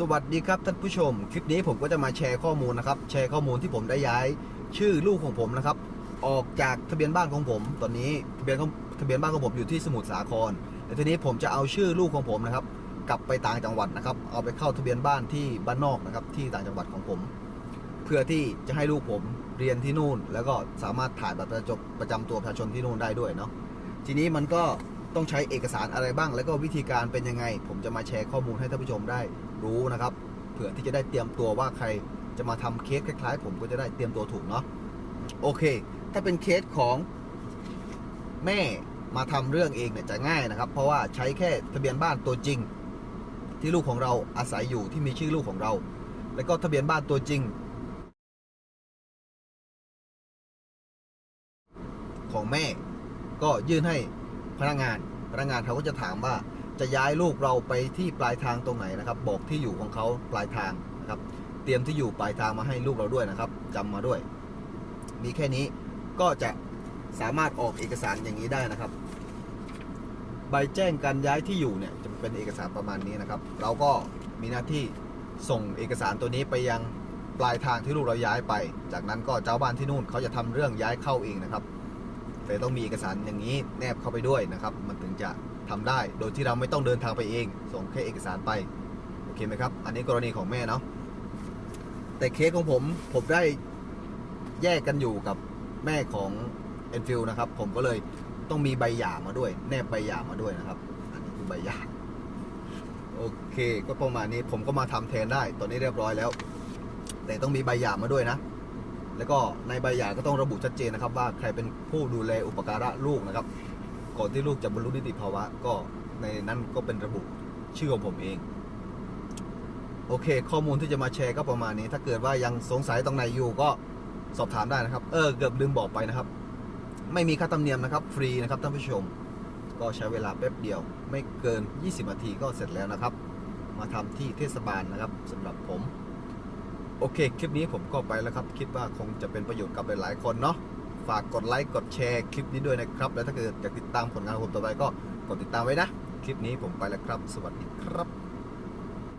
สวัสดีครับท่านผู้ชม คลิปนี้ผมก็จะมาแชร์ข้อมูลนะครับ แชร์ข้อมูลที่ผมได้ย้าย ชื่อลูกของผมนะครับ ออกจากทะเบียนบ้านของผม ตอนนี้ทะเบียนของทะเบียนบ้านของผมอยู่ที่สมุทรสาครแต่ทีนี้ผมจะเอาชื่อลูกของผมนะครับ กลับไปต่างจังหวัดนะครับ เอาไปเข้าทะเบียนบ้านที่บ้านนอกนะครับ ที่ต่างจังหวัดของผม เพื่อที่จะให้ลูกผมเรียนที่นู่น แล้วก็สามารถถ่ายบัตรประจำประจำตัวประชาชนที่นู่นได้ด้วยเนาะทีนี้มันก็ ต้องใช้เอกสารอะไรบ้าง แล้วก็วิธีการเป็นยังไง ผมจะมาแชร์ข้อมูลให้ท่านผู้ชมได้รู้นะครับ เผื่อที่จะได้เตรียมตัวว่าใครจะมาทำเคสคล้ายๆ ผมก็จะได้เตรียมตัวถูกเนาะโอเค ถ้าเป็นเคสของแม่มาทำเรื่องเองเนี่ยจะง่ายนะครับ เพราะว่าใช้แค่ทะเบียนบ้านตัวจริง ที่ลูกของเราอาศัยอยู่ที่มีชื่อลูกของเรา แล้วก็ทะเบียนบ้านตัวจริง ของแม่ก็ยื่นให้ พนักงาน พนักงานเขาก็จะถามว่าจะย้ายลูกเราไปที่ปลายทางตรงไหนนะครับ บอกที่อยู่ของเขาปลายทางนะครับ เตรียมที่อยู่ปลายทางมาให้ลูกเราด้วยนะครับจำมาด้วย มีแค่นี้ก็จะสามารถออกเอกสารอย่างนี้ได้นะครับ ใบแจ้งการย้ายที่อยู่เนี่ยจะเป็นเอกสารประมาณนี้นะครับ เราก็มีหน้าที่ส่งเอกสารตัวนี้ไปยังปลายทางที่ลูกเราย้ายไป จากนั้นก็เจ้าบ้านที่นู่นเขาจะทำเรื่องย้ายเข้าเองนะครับ แต่ต้องมีเอกสารอย่างนี้แนบเข้าไปด้วยนะครับ มันถึงจะทำได้ โดยที่เราไม่ต้องเดินทางไปเอง ส่งแค่เอกสารไป โอเคไหมครับ อันนี้กรณีของแม่เนาะ แต่เคสของผมผมได้แยกกันอยู่กับแม่ของเอ็นฟิลนะครับ ผมก็เลยต้องมีใบหย่ามาด้วย แนบใบหย่ามาด้วยนะครับ อันนี้คือใบหย่า โอเค ก็ประมาณนี้ผมก็มาทำแทนได้ ตอนนี้เรียบร้อยแล้ว แต่ต้องมีใบหย่ามาด้วยนะ แล้วก็ในใบหย่าก็ต้องระบุชัดเจนนะครับ ว่าใครเป็นผู้ดูแลอุปการะลูกนะครับ ก่อนที่ลูกจะบรรลุนิติภาวะก็ในนั้นก็เป็นระบุชื่อของผมเอง โอเค ข้อมูลที่จะมาแชร์ก็ประมาณนี้ ถ้าเกิดว่ายังสงสัยตรงไหนอยู่ก็สอบถามได้นะครับ เออเกือบลืมบอกไปนะครับ ไม่มีค่าธรรมเนียมนะครับ ฟรีนะครับท่านผู้ชม ก็ใช้เวลาแป๊บเดียว ไม่เกิน 20นาทีก็เสร็จแล้วนะครับ มาทำที่เทศบาลนะครับสำหรับผม โอเค คลิปนี้ผมก็ไปแล้วครับ คิดว่าคงจะเป็นประโยชน์กับหลายๆคนเนาะ ฝากกดไลค์ กดแชร์คลิปนี้ด้วยนะครับ แล้วถ้าเกิดอยากติดตามผลงานของผมต่อไปก็กดติดตามไว้นะ คลิปนี้ผมไปแล้วครับ สวัสดีครับ